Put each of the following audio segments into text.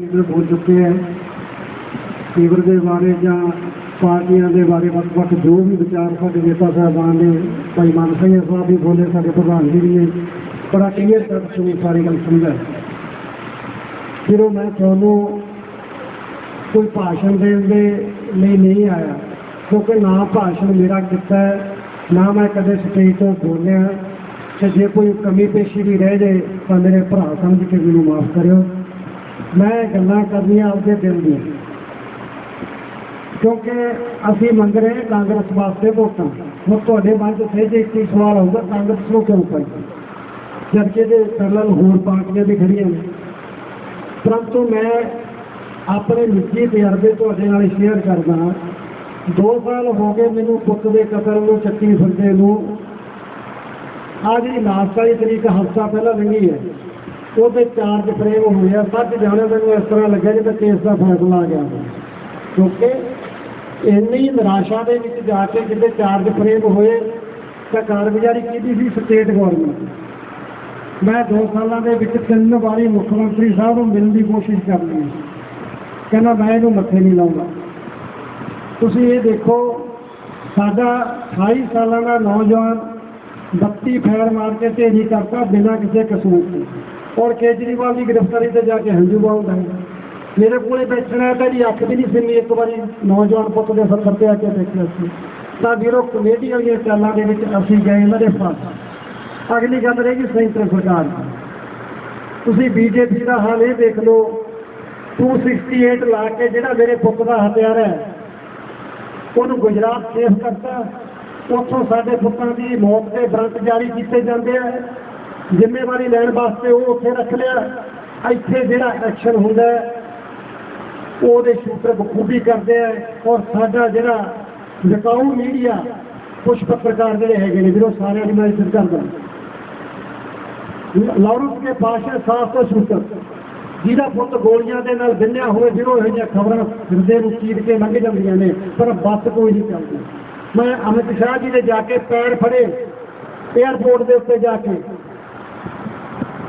Leader ਬੋਲ ਚੁੱਕੇ ਹੈ। ਫੀਵਰ ਦੇ ਬਾਰੇ ਜਾਂ ਪਾਰਟੀਆਂ ਦੇ ਬਾਰੇ ਵੱਖ-ਵੱਖ ਜੋ ਵੀ ਵਿਚਾਰ ਸਾਡੇ ਨੇਤਾ ਸਾਹਿਬਾਨ ਨੇ, ਭਾਈ ਮਾਨ ਸਿੰਘ ਸਾਹਿਬ ਵੀ ਬੋਲੇ, ਸਾਡੇ ਪ੍ਰਧਾਨ ਜੀ ਵੀ ਨੇ। ਬੜਾ ਕਲੀਅਰ ਕਰ ਸੁਣੀ, ਸਾਰੀ ਗੱਲ ਸਮਝਾਈ। ਜਦੋਂ ਮੈਂ ਤੁਹਾਨੂੰ ਕੋਈ ਭਾਸ਼ਣ ਦੇਣ ਦੇ ਲਈ ਨਹੀਂ ਆਇਆ, ਕਿਉਂਕਿ ਨਾ ਭਾਸ਼ਣ ਮੇਰਾ ਕੀਤਾ ਹੈ, ਨਾ ਮੈਂ ਕਦੇ ਸਟੇਜ ਤੋਂ ਬੋਲਿਆ। ਤੇ ਜੇ ਕੋਈ ਕਮੀ ਪੇਸ਼ੀ ਵੀ ਰਹਿ ਜਾਏ ਤਾਂ ਮੇਰੇ ਭਰਾ ਸਮਝ ਕੇ ਮੈਨੂੰ ਮਾਫ ਕਰਿਓ। ਮੈਂ ਗੱਲਾਂ ਕਰਨੀਆਂ ਆਪਦੇ ਦਿਲ ਦੀਆਂ। ਕਿਉਂਕਿ ਅਸੀਂ ਮੰਗ ਰਹੇ ਕਾਂਗਰਸ ਵਾਸਤੇ ਵੋਟਾਂ। ਹੁਣ ਤੁਹਾਡੇ ਮਨ 'ਚ ਸਹਿਜ ਇੱਕ ਹੀ ਸਵਾਲ ਆਊਗਾ ਕਾਂਗਰਸ ਨੂੰ ਕਿਉਂ ਪਾਈ? ਜਦਕਿ ਦੇ ਸਰਲਨ ਹੋਰ ਪਾਰਟੀਆਂ ਵੀ ਖੜੀਆਂ ਨੇ। ਪਰੰਤੂ ਮੈਂ ਆਪਣੇ ਨਿੱਜੀ ਤਜਰਬੇ ਤੁਹਾਡੇ ਨਾਲ ਸ਼ੇਅਰ ਕਰਦਾ ਦੋ ਸਾਲ ਹੋ ਗਏ ਮੈਨੂੰ ਪੁੱਤ ਦੇ ਕਤਲ ਨੂੰ, ਚੱਕੀ ਫਿਰਦੇ ਨੂੰ। ਆਹ ਜਿਹੜੀ ਲਾਸਟ ਵਾਲੀ ਤਰੀਕ ਹਫ਼ਤਾ ਪਹਿਲਾਂ ਲੰਘੀ ਹੈ। ਉਹਦੇ ਚਾਰਜ ਫਰੇਮ ਹੋਏ ਆ ਸੱਚ ਜਾਣੇ ਮੈਨੂੰ ਇਸ ਤਰ੍ਹਾਂ ਲੱਗਿਆ ਜਿਵੇਂ ਕੇਸ ਦਾ ਫੈਸਲਾ ਆ ਗਿਆ। ਹੋਵੇ। ਕਿਉਂਕਿ ਇੰਨੀ ਨਿਰਾਸ਼ਾ ਦੇ ਵਿੱਚ ਜਾ ਕੇ ਜਿੱਦੇ ਚਾਰਜ ਫਰੇਮ ਹੋਏ, ਤਾਂ ਕਾਰਗੁਜ਼ਾਰੀ ਕੀਤੀ ਸੀ ਸਟੇਟ ਗਵਰਨਮੈਂਟ ਮੈਂ ਦੋ ਸਾਲਾਂ ਦੇ ਵਿੱਚ ਤਿੰਨ ਵਾਰੀ ਮੁੱਖ ਮੰਤਰੀ ਸਾਹਿਬ ਨੂੰ ਮਿਲਣ ਦੀ ਕੋਸ਼ਿਸ਼ ਕਰ ਲਈ ਕਹਿੰਦਾ ਮੈਂ ਇਹਨੂੰ ਮੱਥੇ ਨਹੀਂ ਲਾਉਂਦਾ। ਤੁਸੀਂ ਇਹ ਦੇਖੋ, ਸਾਡਾ 28 ਸਾਲਾਂ ਦਾ ਨੌਜਵਾਨ 32 ਫੈਰ ਮਾਰ ਕੇ ਢੇਰੀ ਕਰਤਾ, ਬਿਨਾਂ ਕਿਸੇ ਕਸੂਰ ਦੇ ਔਰ ਕੇਜਰੀਵਾਲ ਦੀ ਗ੍ਰਿਫਤਾਰੀ ਤੇ ਜਾ ਕੇ ਹੰਝੂ ਬਾਉਂਦਾ ਹੈ ਮੇਰੇ ਕੋਲੇ ਬੈਠਣਾ ਤਾਂ ਜੀ ਅੱਖ ਵੀ ਨਹੀਂ ਸਿੰਨੀ, ਇੱਕ ਵਾਰੀ ਨੌਜਵਾਨ ਪੁੱਤ ਦੇ ਸੱਤਰ ਤੇ ਆ ਕੇ ਦੇਖਿਆ ਸੀ। ਤਾਂ ਵੀਰੋ ਕਮੇਟੀ ਵਾਲੀਆਂ ਚਾਲਾਂ ਦੇ ਵਿੱਚ ਅਸੀਂ ਗਏ ਇਹਨਾਂ ਦੇ ਪਾਸ। ਅਗਲੀ ਗੱਲ ਰਹੀ ਜੀ ਸੈਂਟਰ ਸਰਕਾਰ ਦੀ। ਤੁਸੀਂ ਬੀਜੇਪੀ ਦਾ ਹਾਲ ਇਹ ਦੇਖ ਲਓ 268 ਲਾ ਕੇ ਜਿਹੜਾ ਮੇਰੇ ਪੁੱਤ ਦਾ ਹਥਿਆਰ ਹੈ, ਉਹਨੂੰ ਗੁਜਰਾਤ ਸੇਫ ਕਰਤਾ। ਉੱਥੋਂ ਸਾਡੇ ਪੁੱਤਾਂ ਦੀ ਮੌਤ ਦੇ ਬਰੰਟ ਜਾਰੀ ਕੀਤੇ ਜਾਂਦੇ ਆ। ਜ਼ਿੰਮੇਵਾਰੀ ਲੈਣ ਵਾਸਤੇ ਉਹ ਉੱਥੇ ਰੱਖ ਲਿਆ। ਇੱਥੇ ਜਿਹੜਾ ਐਕਸ਼ਨ ਹੁੰਦਾ ਉਹਦੇ ਸ਼ੂਟਰ ਬਖੂਬੀ ਕਰਦੇ ਆ ਔਰ ਸਾਡਾ ਜਿਹੜਾ ਵਿਕਾਊ ਮੀਡੀਆ ਕੁਝ ਪੱਤਰਕਾਰ ਜਿਹੜੇ ਹੈਗੇ ਨੇ ਵੀਰੋ, ਸਾਰਿਆਂ ਨੂੰ ਮੈਂ ਇੱਜ਼ਤ ਕਰਦਾ ਲਾਰੈਂਸ ਕੇ ਪਾਸ਼ਾ ਸਾਫ਼ ਤੋਂ ਸ਼ੂਟਰ ਜਿਹਦਾ ਪੁੱਤ ਗੋਲੀਆਂ ਦੇ ਨਾਲ ਬਿੰਨਿਆ ਹੋਵੇ ਜਿਹਨੂੰ ਇਹ ਜਿਹੀਆਂ ਖਬਰਾਂ ਹਿਰਦੇ ਨੂੰ ਚੀਰ ਕੇ ਲੰਘ ਜਾਂਦੀਆਂ ਨੇ, ਪਰ ਬੱਸ ਕੋਈ ਨਹੀਂ ਚੱਲਦੀ। ਮੈਂ ਅਮਿਤ ਸ਼ਾਹ ਜੀ ਦੇ ਜਾ ਕੇ ਪੈਰ ਫੜੇ 에ਅਰਪੋਰਟ ਦੇ ਉੱਤੇ ਜਾ ਕੇ।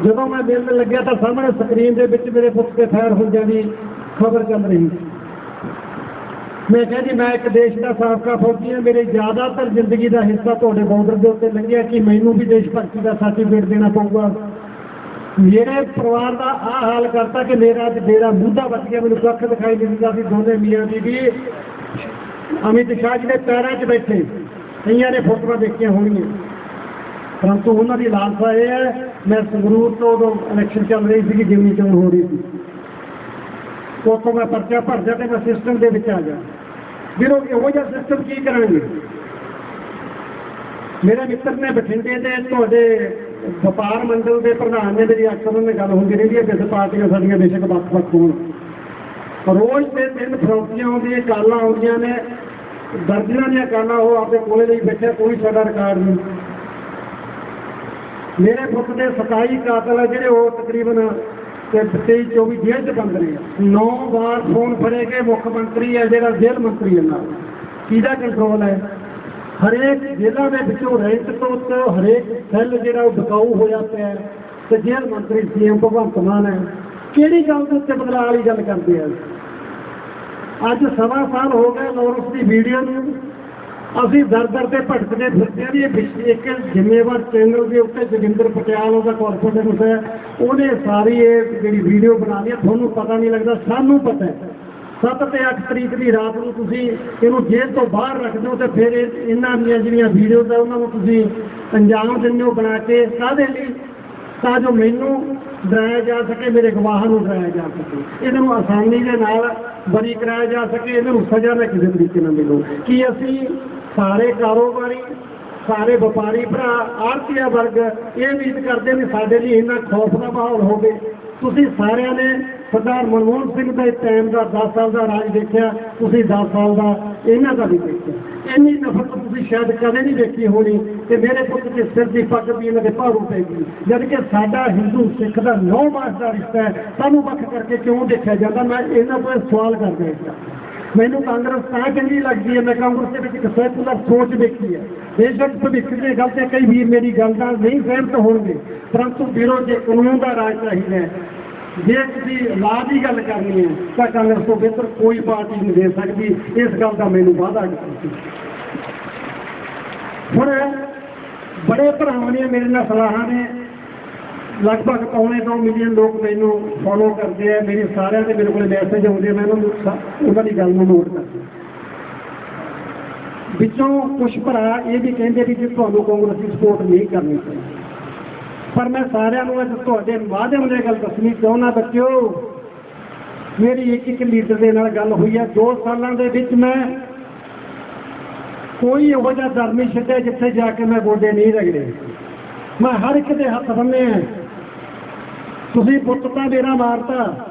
ਜਦੋਂ ਮੈਂ ਮਿਲਣ ਲੱਗਿਆ ਤਾਂ ਸਾਹਮਣੇ ਸਕਰੀਨ ਦੇ ਵਿੱਚ ਮੇਰੇ ਪੁੱਤ ਦੇ ਫੈਰ ਹੁੰਦਿਆਂ ਦੀ ਖਬਰ ਚੱਲ ਰਹੀ। ਮੈਂ ਕਿਹਾ ਜੀ, ਮੈਂ ਇੱਕ ਦੇਸ਼ ਦਾ ਸਾਬਕਾ ਫੌਜੀ ਹਾਂ, ਮੇਰੇ ਜ਼ਿਆਦਾਤਰ ਜ਼ਿੰਦਗੀ ਦਾ ਹਿੱਸਾ ਤੁਹਾਡੇ ਬਾਰਡਰ ਦੇ ਉੱਤੇ ਲੰਘਿਆ ਕਿ ਮੈਨੂੰ ਵੀ ਦੇਸ਼ ਭਗਤੀ ਦਾ ਸਰਟੀਫਿਕੇਟ ਦੇਣਾ ਪਊਗਾ। ਮੇਰੇ ਪਰਿਵਾਰ ਦਾ ਆਹ ਹਾਲ ਕਰਤਾ ਕਿ ਮੇਰਾ ਅੱਜ ਡੇਰਾ ਮੁੱਦਾ ਬਚ ਗਿਆ। ਮੈਨੂੰ ਕੱਖ ਦਿਖਾਈ ਨਹੀਂ ਦਿੰਦਾ ਸੀ ਦੋਨੇ ਮੀਆਂ ਬੀਬੀ ਅਮਿਤ ਸ਼ਾਹ ਜੀ ਦੇ ਪੈਰਾਂ 'ਚ ਬੈਠੇ। ਕਈਆਂ ਨੇ ਫੋਟੋਆਂ ਦੇਖੀਆਂ ਹੋਣਗੀਆਂ ਪਰੰਤੂ ਉਹਨਾਂ ਦੀ ਲਾਲਸਾ ਇਹ ਹੈ, ਮੈਂ ਸੰਗਰੂਰ ਤੋਂ ਉਦੋਂ ਇਲੈਕਸ਼ਨ ਚੱਲ ਰਹੀ ਸੀ ਕਿ ਜਿਮਨੀ ਚੋਣ ਹੋ ਰਹੀ ਸੀ। ਉੱਥੋਂ ਮੈਂ ਪਰਚਾ ਭਰ ਜਾ ਤੇ ਮੈਂ ਸਿਸਟਮ ਦੇ ਵਿੱਚ ਆ ਜਾ ਵੀਰੋ ਇਹੋ ਜਿਹਾ ਸਿਸਟਮ ਕੀ ਕਰਾਂਗੇ? ਮੇਰੇ ਮਿੱਤਰ ਨੇ ਬਠਿੰਡੇ ਦੇ ਤੁਹਾਡੇ ਵਪਾਰ ਮੰਡਲ ਦੇ ਪ੍ਰਧਾਨ ਨੇ ਮੇਰੀ ਅਕਸਰ ਨਾਲ ਗੱਲ ਹੁੰਦੀ ਰਹਿੰਦੀ ਹੈ ਕਿਸ ਪਾਰਟੀਆਂ ਸਾਡੀਆਂ ਬੇਸ਼ੱਕ ਵੱਖ-ਵੱਖ ਹੋਣ। ਰੋਜ਼ ਤੇ ਤਿੰਨ ਫਰੌਤੀਆਂ ਆਉਂਦੀਆਂ ਕਾਲਾਂ ਆਉਂਦੀਆਂ ਨੇ, ਦਰਜਨਾਂ ਦੀਆਂ ਕਾਲਾਂ ਉਹ ਆਪਣੇ ਕੋਲੇ ਲਈ ਬੈਠੇ, ਕੋਈ ਸਾਡਾ ਰਿਕਾਰਡ ਨਹੀਂ। ਮੇਰੇ ਪੁੱਤ ਦੇ 27 ਕਾਤਲ ਆ ਜਿਹੜੇ ਉਹ ਤਕਰੀਬਨ ਤੇ 23 24 ਜੇਲ੍ਹ 'ਚ ਬੰਦ ਨੇ। ਨੌ ਵਾਰ ਫੋਨ ਫੜੇ ਕੇ ਮੁੱਖ ਮੰਤਰੀ ਹੈ ਜਿਹੜਾ ਜੇਲ੍ਹ ਮੰਤਰੀ ਹੈ ਨਾਲ। ਕਿਹਦਾ ਕੰਟਰੋਲ ਹੈ ਹਰੇਕ ਜ਼ਿਲ੍ਹਾ ਦੇ ਵਿੱਚੋਂ ਰੈਂਟ ਤੋਂ ਹਰੇਕ ਸੈੱਲ ਜਿਹੜਾ ਉਹ ਬਕਾਊ ਹੋਇਆ ਪਿਆ ਤੇ ਜੇਲ੍ਹ ਮੰਤਰੀ ਸੀਐਮ ਭਗਵੰਤ ਮਾਨ ਹੈ ਕਿਹੜੀ ਗੱਲ ਦੇ ਉੱਤੇ ਬਦਲਾਅ ਵਾਲੀ ਗੱਲ ਕਰਦੇ ਆ? ਅੱਜ ਸਵਾ ਸਾਲ ਹੋ ਗਏ ਲੋਰਸ ਦੀ ਵੀਡੀਓ ਨੂੰ। ਅਸੀਂ ਦਰ ਦਰ ਤੇ ਭਟਕਦੇ ਫਿਰਦੇ ਹਾਂ ਵੀ ਇਹ ਪਿਛ- ਇੱਕ ਜ਼ਿੰਮੇਵਾਰ ਚੈਨਲ ਦੇ ਉੱਤੇ ਜੋਗਿੰਦਰ ਪਟਿਆਲ ਉਹਦਾ ਕਾਰਪੋਰੇਟਰ ਹੈ। ਉਹਨੇ ਸਾਰੀ ਇਹ ਜਿਹੜੀ ਵੀਡੀਓ ਬਣਾ ਲਈ ਹੈ, ਤੁਹਾਨੂੰ ਪਤਾ ਨਹੀਂ ਲੱਗਦਾ ਸਾਨੂੰ ਪਤਾ ਹੈ। 7 ਤੇ 8 ਤਰੀਕ ਦੀ ਰਾਤ ਨੂੰ ਤੁਸੀਂ ਇਹਨੂੰ ਜੇਲ੍ਹ ਤੋਂ ਬਾਹਰ ਰੱਖ ਦਿਓ ਤੇ ਫਿਰ ਇਹਨਾਂ ਦੀਆਂ ਜਿਹੜੀਆਂ ਵੀਡੀਓਜ਼ ਆ ਉਹਨਾਂ ਨੂੰ ਤੁਸੀਂ ਅੰਜਾਮ ਦਿੰਦੇ ਹੋ ਬਣਾ ਕੇ। ਕਾਹਦੇ ਲਈ? ਤਾਂ ਜੋ ਮੈਨੂੰ ਡਰਾਇਆ ਜਾ ਸਕੇ ਮੇਰੇ ਗਵਾਹਾਂ ਨੂੰ ਡਰਾਇਆ ਜਾ ਸਕੇ। ਇਹਨਾਂ ਨੂੰ ਆਸਾਨੀ ਦੇ ਨਾਲ ਬਰੀ ਕਰਾਇਆ ਜਾ ਸਕੇ ਇਹਨਾਂ ਨੂੰ ਸਜ਼ਾ ਨਾ ਕਿਸੇ ਤਰੀਕੇ ਨਾਲ ਮਿਲੋ। ਕਿ ਅਸੀਂ ਸਾਰੇ ਕਾਰੋਬਾਰੀ, ਸਾਰੇ ਵਪਾਰੀ ਭਰਾ ਆਰਥਿਆ ਵਰਗ ਇਹ ਉਮੀਦ ਕਰਦੇ ਨੇ ਸਾਡੇ ਲਈ ਇੰਨਾ ਖੌਫ ਦਾ ਮਾਹੌਲ ਹੋਵੇ। ਤੁਸੀਂ ਸਾਰਿਆਂ ਨੇ ਸਰਦਾਰ ਮਨਮੋਹਨ ਸਿੰਘ ਦੇ ਟਾਈਮ ਦਾ 10 ਸਾਲ ਦਾ ਰਾਜ ਦੇਖਿਆ, ਤੁਸੀਂ 10 ਸਾਲ ਦਾ ਇਹਨਾਂ ਦਾ ਵੀ ਦੇਖਿਆ। ਇੰਨੀ ਨਫ਼ਰਤ ਤੁਸੀਂ ਸ਼ਾਇਦ ਕਦੇ ਨਹੀਂ ਦੇਖੀ ਹੋਣੀ ਤੇ ਮੇਰੇ ਪੁੱਤ ਦੇ ਸਿਰ ਦੀ ਪੱਗ ਵੀ ਇਹਨਾਂ ਦੇ ਭਾਰੂ ਪੈਗੀ ਜਦ ਕਿ ਸਾਡਾ ਹਿੰਦੂ ਸਿੱਖ ਦਾ ਨੌ ਮਾਸ ਦਾ ਰਿਸ਼ਤਾ ਹੈ, ਸਾਨੂੰ ਵੱਖ ਕਰਕੇ ਕਿਉਂ ਦੇਖਿਆ ਜਾਂਦਾ? ਮੈਂ ਇਹਨਾਂ ਕੋਲ ਸਵਾਲ ਕਰਦਾ ਹਾਂ। ਮੈਨੂੰ ਕਾਂਗਰਸ ਤਾਂ ਚੰਗੀ ਲੱਗਦੀ ਹੈ, ਮੈਂ ਕਾਂਗਰਸ ਦੇ ਵਿੱਚ ਇੱਕ ਸੈਕੂਲਰ ਸੋਚ ਦੇਖੀ ਹੈ। ਬੇਸ਼ੱਕ ਭਵਿੱਖ ਦੇ ਗੱਲ ਤੇ ਕਈ ਵੀਰ ਮੇਰੀ ਗੱਲ ਨਾਲ ਨਹੀਂ ਸਹਿਮਤ ਹੋਣਗੇ, ਪਰੰਤੂ ਵੀਰੋ, ਜੇ ਕਾਨੂੰਨ ਦਾ ਰਾਜ ਚਾਹੀਦਾ ਹੈ, ਜੇ ਤੁਸੀਂ ਲਾਅ ਦੀ ਗੱਲ ਕਰਨੀ ਹੈ, ਤਾਂ ਕਾਂਗਰਸ ਤੋਂ ਬਿਹਤਰ ਕੋਈ ਪਾਰਟੀ ਨਹੀਂ ਦੇ ਸਕਦੀ। ਇਸ ਗੱਲ ਦਾ ਮੈਨੂੰ ਵਾਅਦਾ ਕੀਤਾ ਹੁਣ ਬੜੇ ਭਰਾਵਾਂ ਨੇ ਮੇਰੇ ਨਾਲ ਸਲਾਹਾਂ ਨੇ। ਲਗਭਗ ਪੌਣੇ 2 ਮਿਲੀਅਨ ਲੋਕ ਮੈਨੂੰ ਫੋਲੋ ਕਰਦੇ ਆ, ਮੇਰੇ ਸਾਰਿਆਂ ਦੇ ਮੇਰੇ ਕੋਲ ਮੈਸੇਜ ਆਉਂਦੇ ਆ, ਮੈਂ ਉਹਨਾਂ ਨੂੰ ਉਹਨਾਂ ਦੀ ਗੱਲ ਨੂੰ ਨੋਟ ਕਰਦਾ। ਵਿੱਚੋਂ ਕੁਝ ਭਰਾ ਇਹ ਵੀ ਕਹਿੰਦੇ ਵੀ ਜੇ ਤੁਹਾਨੂੰ ਕਾਂਗਰਸ ਦੀ ਸਪੋਰਟ ਨਹੀਂ ਕਰਨੀ ਚਾਹੀਦੀ, ਪਰ ਮੈਂ ਸਾਰਿਆਂ ਨੂੰ ਅੱਜ ਤੁਹਾਡੇ ਮਾਧਿਅਮ ਦੇ ਗੱਲ ਦੱਸਣੀ ਚਾਹੁੰਦਾ ਬੱਚਿਓ। ਮੇਰੀ ਇੱਕ ਇੱਕ ਲੀਡਰ ਦੇ ਨਾਲ ਗੱਲ ਹੋਈ ਹੈ 2 ਸਾਲਾਂ ਦੇ ਵਿੱਚ ਮੈਂ ਕੋਈ ਇਹੋ ਜਿਹਾ ਦਰਮੀ ਛੱਡਿਆ ਜਿੱਥੇ ਜਾ ਕੇ ਮੈਂ ਗੋਡੇ ਨਹੀਂ ਰਗੜੇ। ਮੈਂ ਹਰ ਇੱਕ ਦੇ ਹੱਥ ਬੰਨੇ ਆ। ਤੁਸੀਂ ਪੁੱਤ ਤਾਂ ਮੇਰਾ ਮਾਰਤਾ।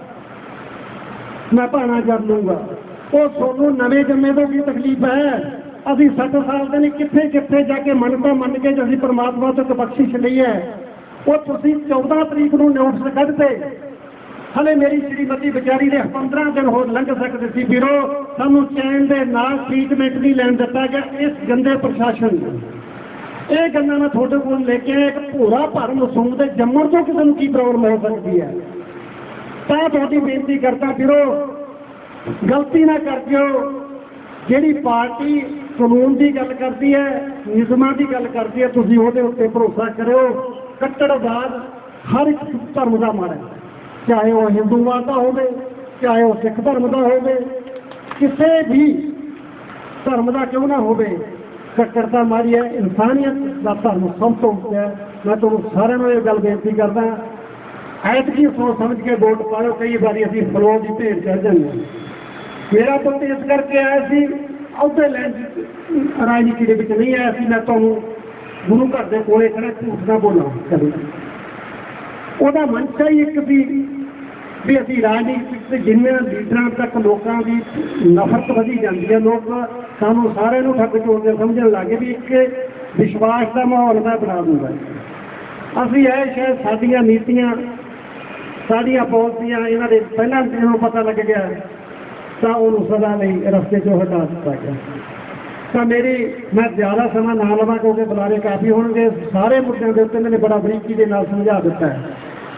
ਮੈਂ ਭਾਣਾ ਕਰ ਲੂੰਗਾ। ਉਹ ਤੁਹਾਨੂੰ ਨਵੇਂ ਜੰਮੇ ਤੋਂ ਕੀ ਤਕਲੀਫ ਹੈ? ਅਸੀਂ 60 ਸਾਲ ਦੇ ਨੇ ਕਿੱਥੇ ਕਿੱਥੇ ਜਾ ਕੇ ਮੰਨਤਾ ਮੰਨ ਕੇ ਅਸੀਂ ਪਰਮਾਤਮਾ ਤੋਂ ਬਖਸ਼ਿਸ਼ ਲਈ ਹੈ। ਉਹ ਤੁਸੀਂ 14 ਤਰੀਕ ਨੂੰ ਨੋਟਿਸ ਕੱਢਦੇ ਹਲੇ ਮੇਰੀ ਸ਼੍ਰੀਮਤੀ ਵਿਚਾਰੀ ਦੇ 15 ਦਿਨ ਹੋਰ ਲੰਘ ਸਕਦੇ ਸੀ। ਵੀਰੋ, ਸਾਨੂੰ ਚੈਨ ਦੇ ਨਾਲ ਟ੍ਰੀਟਮੈਂਟ ਨਹੀਂ ਲੈਣ ਦਿੱਤਾ ਗਿਆ। ਇਸ ਗੰਦੇ ਪ੍ਰਸ਼ਾਸਨ ਨੂੰ। ਇਹ ਗੱਲਾਂ ਮੈਂ ਤੁਹਾਡੇ ਕੋਲ ਲੈ ਕੇ ਇੱਕ ਭੂਰਾ ਭਰ ਮਸੂਮ ਦੇ ਜੰਮਣ ਤੋਂ ਕਿਸੇ ਨੂੰ ਕੀ ਪ੍ਰੋਬਲਮ ਹੋ ਸਕਦੀ ਹੈ? ਤਾਂ ਤੁਹਾਡੀ ਬੇਨਤੀ ਕਰਦਾ ਵੀਰੋ, ਗਲਤੀ ਨਾ ਕਰ ਕਰਜੋ ਜਿਹੜੀ ਪਾਰਟੀ ਕਾਨੂੰਨ ਦੀ ਗੱਲ ਕਰਦੀ ਹੈ, ਨਿਯਮਾਂ ਦੀ ਗੱਲ ਕਰਦੀ ਹੈ, ਤੁਸੀਂ ਉਹਦੇ ਉੱਤੇ ਭਰੋਸਾ ਕਰਿਓ। ਕੱਟੜਵਾਦ ਹਰ ਇੱਕ ਧਰਮ ਦਾ ਮਾੜਾ ਚਾਹੇ ਉਹ ਹਿੰਦੂਵਾਦ ਦਾ ਹੋਵੇ, ਚਾਹੇ ਉਹ ਸਿੱਖ ਧਰਮ ਦਾ ਹੋਵੇ, ਕਿਸੇ ਵੀ ਧਰਮ ਦਾ ਕਿਉਂ ਨਾ ਹੋਵੇ ਕੱਟੜਤਾ ਮਾਰੀ ਹੈ, ਇਨਸਾਨੀਅਤ ਦਾ ਧਰਮ ਸਭ ਹੈ। ਮੈਂ ਤੁਹਾਨੂੰ ਸਾਰਿਆਂ ਨੂੰ ਇਹ ਗੱਲ ਬੇਨਤੀ ਕਰਦਾ ਐਤਕੀ ਸੋਚ ਸਮਝ ਕੇ ਵੋਟ ਪਾਓ ਕਈ ਵਾਰੀ ਅਸੀਂ ਫਲੋਰ ਦੀ ਭੇਡ ਚੜ ਜਾਂਦੇ ਹਾਂ। ਮੇਰਾ ਪੁੱਤ ਇਸ ਕਰਕੇ ਆਇਆ ਸੀ, ਉਹਦੇ ਲੈਣ ਰਾਜਨੀਤੀ ਦੇ ਵਿੱਚ ਨਹੀਂ ਆਇਆ ਸੀ, ਮੈਂ ਤੁਹਾਨੂੰ ਗੁਰੂ ਘਰ ਦੇ ਕੋਲੇ ਖੜਾ ਝੂਠ ਨਾ ਬੋਲਾਂ, ਕਦੇ। ਉਹਦਾ ਮਨਸ਼ਾ ਹੀ ਇੱਕ ਸੀ ਵੀ ਅਸੀਂ ਰਾਜਨੀਤੀ ਜਿੰਨੇ ਲੀਡਰਾਂ ਤੱਕ ਲੋਕਾਂ ਦੀ ਨਫ਼ਰਤ ਵਧੀ ਜਾਂਦੀ ਹੈ, ਲੋਕ ਸਾਨੂੰ ਸਾਰਿਆਂ ਨੂੰ ਠੱਗ ਚੋਰਦੇ ਸਮਝਣ ਲੱਗੇ ਵੀ ਇੱਕ ਵਿਸ਼ਵਾਸ ਦਾ ਮਾਹੌਲ ਮੈਂ ਬਣਾ ਦੂੰਗਾ। ਅਸੀਂ ਇਹ ਸ਼ਾਇਦ ਸਾਡੀਆਂ ਨੀਤੀਆਂ, ਸਾਡੀਆਂ ਪਾਲਿਸੀਆਂ, ਇਹਨਾਂ ਦੇ ਪਹਿਲਾਂ ਜਿਹਨੂੰ ਪਤਾ ਲੱਗ ਗਿਆ, ਤਾਂ ਉਹਨੂੰ ਸਦਾ ਲਈ ਰਸਤੇ ਚੋਂ ਹਟਾ ਦਿੱਤਾ ਗਿਆ। ਤਾਂ ਮੇਰੀ, ਮੈਂ ਜ਼ਿਆਦਾ ਸਮਾਂ ਨਾ ਲਵਾਂ ਕਿਉਂਕਿ ਬੁਲਾਰੇ ਕਾਫੀ ਹੋਣਗੇ। ਸਾਰੇ ਮੁੱਦਿਆਂ ਦੇ ਉੱਤੇ ਮੈंने ਬੜਾ ਬਰੀਕੀ ਦੇ ਨਾਲ ਸਮਝਾ ਦਿੱਤਾ ਹੈ।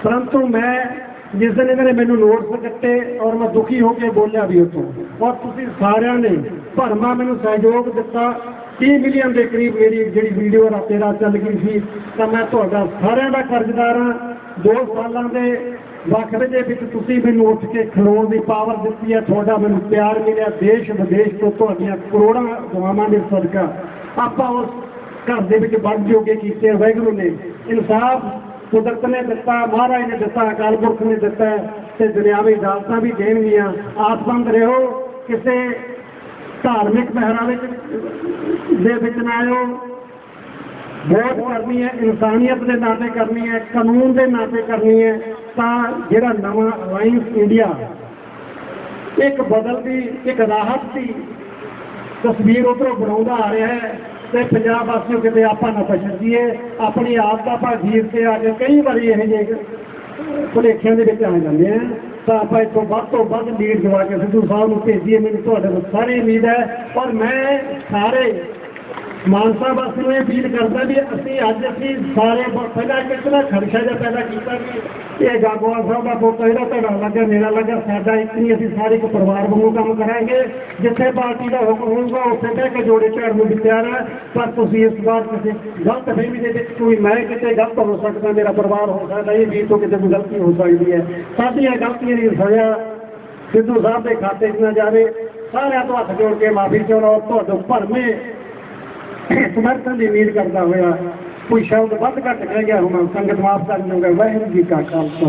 ਪਰੰਤੂ ਮੈਂ ਜਿਸ ਦਿਨ ਇਹਨਾਂ ਨੇ ਮੈਨੂੰ ਨੋਟਿਸ ਕੱਟੇ ਔਰ ਮੈਂ ਦੁਖੀ ਹੋ ਕੇ ਬੋਲਿਆ ਵੀ ਉਤੋਂ ਔਰ ਤੁਸੀਂ ਸਾਰਿਆਂ ਨੇ ਭਰਮਾ ਮੈਨੂੰ ਸਹਿਯੋਗ ਦਿੱਤਾ। 30 ਮਿਲੀਅਨ ਦੇ ਕਰੀਬ ਮੇਰੀ ਜਿਹੜੀ ਵੀਡੀਓ ਰਾਤੇ ਰਾਤ ਚੱਲ ਗਈ ਸੀ, ਤਾਂ ਮੈਂ ਤੁਹਾਡਾ ਸਾਰਿਆਂ ਦਾ ਕਰਜ਼ਦਾਰ ਹਾਂ। ਦੋ ਸਾਲਾਂ ਦੇ ਵਕਤ ਦੇ ਵਿੱਚ ਤੁਸੀਂ ਮੈਨੂੰ ਉੱਠ ਕੇ ਖਲੋਣ ਦੀ ਪਾਵਰ ਦਿੱਤੀ ਹੈ। ਤੁਹਾਡਾ ਮੈਨੂੰ ਪਿਆਰ ਮਿਲਿਆ। ਦੇਸ਼ ਵਿਦੇਸ਼ ਤੋਂ ਤੁਹਾਡੀਆਂ ਕਰੋੜਾਂ ਦੁਆਵਾਂ ਦੇ ਸਦਕਾ ਆਪਾਂ ਉਸ ਘਰ ਦੇ ਵਿੱਚ ਵੱਡ ਜੋਗੇ ਕੀਤੇ। ਵਾਹਿਗੁਰੂ ਨੇ ਇਨਸਾਫ ਕੁਦਰਤ ਨੇ ਦਿੱਤਾ, ਮਹਾਰਾਜ ਨੇ ਦਿੱਤਾ, ਅਕਾਲ ਪੁਰਖ ਨੇ ਦਿੱਤਾ ਤੇ ਦੁਨਿਆਵੀ ਦਾਤਾਂ ਵੀ ਦੇਣਗੀਆਂ। ਆਸਮੰਦ ਰਹੋ ਕਿਸੇ ਧਾਰਮਿਕ ਪਹਿਰਾਵੇ ਦੇ ਵਿੱਚ ਨਾ ਆਇਓ। ਵੋਟ ਕਰਨੀ ਹੈ, ਇਨਸਾਨੀਅਤ ਦੇ ਨਾਤੇ ਕਰਨੀ ਹੈ, ਕਾਨੂੰਨ ਦੇ ਨਾਤੇ ਕਰਨੀ ਹੈ, ਤਾਂ ਜਿਹੜਾ ਨਵਾਂ ਅਲਾਈਅੰਸ ਇੰਡੀਆ ਇੱਕ ਬਦਲਦੀ, ਇੱਕ ਰਾਹਤ ਦੀ ਤਸਵੀਰ ਉਧਰੋਂ ਬਣਾਉਂਦਾ ਆ ਰਿਹਾ ਹੈ ਤੇ ਪੰਜਾਬ ਵਾਸੀਓ, ਕਿਤੇ ਆਪਾਂ ਨਾ ਪਛੜੀਏ ਆਪਣੀ ਆਪ ਦਾ ਆਪਾਂ ਜੀਰ ਤੇ ਆ ਕੇ ਕਈ ਵਾਰੀ ਇਹ ਜਿਹੇ ਭੁਲੇਖਿਆਂ ਦੇ ਵਿੱਚ ਆ ਜਾਂਦੇ ਆ। ਤਾਂ ਆਪਾਂ ਇੱਥੋਂ ਵੱਧ ਤੋਂ ਵੱਧ ਲੀਡ ਜਵਾ ਕੇ ਸਿੱਧੂ ਸਾਹਿਬ ਨੂੰ ਭੇਜੀਏ। ਮੈਨੂੰ ਤੁਹਾਡੇ ਤੋਂ ਸਾਰੀ ਉਮੀਦ ਹੈ। ਪਰ ਮੈਂ ਸਾਰੇ ਮਾਨਸਾ ਵਾਸੀ ਨੂੰ ਇਹ ਅਪੀਲ ਕਰਦਾ ਵੀ ਅਸੀਂ ਅੱਜ ਅਸੀਂ ਸਾਰੇ ਬ- ਪਹਿਲਾਂ ਕਿਤਨਾ ਖਰਸ਼ਾ ਜਿਹਾ ਪੈਦਾ ਕੀਤਾ ਕਿ ਇਹ ਗਾਗੋਵਾਲ ਸਾਹਿਬ ਦਾ ਫੋਟੋ ਇਹਦਾ ਧੜਾ ਲੱਗਾ ਮੇਰਾ ਲੱਗਾ ਸਾਡਾ ਇੱਕ ਨਹੀਂ, ਅਸੀਂ ਸਾਰੇ ਇੱਕ ਪਰਿਵਾਰ ਵਾਂਗੂ ਕੰਮ ਕਰਾਂਗੇ। ਜਿੱਥੇ ਪਾਰਟੀ ਦਾ ਹੁਕਮ ਹੋਊਗਾ, ਉੱਥੇ ਬਹਿ ਕੇ ਜੋੜੇ ਝਾੜ ਨੂੰ ਵੀ ਤਿਆਰ ਹੈ ਪਰ ਤੁਸੀਂ ਇਸ ਵਾਰ ਕਿਸੇ ਗਲਤ ਫਹਿਮੀ ਦੇ ਵਿੱਚ ਕੋਈ ਮੈਂ ਕਿਤੇ ਗਲਤ ਹੋ ਸਕਦਾ, ਮੇਰਾ ਪਰਿਵਾਰ ਹੋ ਸਕਦਾ, ਇਹ ਵੀ ਤੋਂ ਕਿਤੇ ਕੋਈ ਗਲਤੀ ਹੋ ਸਕਦੀ ਹੈ। ਸਾਡੀਆਂ ਗਲਤੀਆਂ ਦੀ ਸਜ਼ਾ ਸਿੱਧੂ ਸਾਹਿਬ ਦੇ ਖਾਤੇ 'ਚ ਨਾ ਜਾਵੇ। ਸਾਰਿਆਂ ਤੋਂ ਹੱਥ ਜੋੜ ਕੇ ਮਾਫੀ ਚਾਹੁੰਦਾ ਔਰ ਤੁਹਾਡੇ ਭਰਮੇ ਸਮਰਥਨ ਦੀ ਉਮੀਦ ਕਰਦਾ ਹੋਇਆ ਕੋਈ ਸ਼ਬਦ ਵੱਧ ਘੱਟ ਕਹਿ ਗਿਆ ਹੋਣਾ ਸੰਗਤ ਮਾਫ ਕਰ ਲੂਗਾ ਵਾਹਿਗੁਰੂ ਜੀ ਕਾ ਖਾਲਸਾ।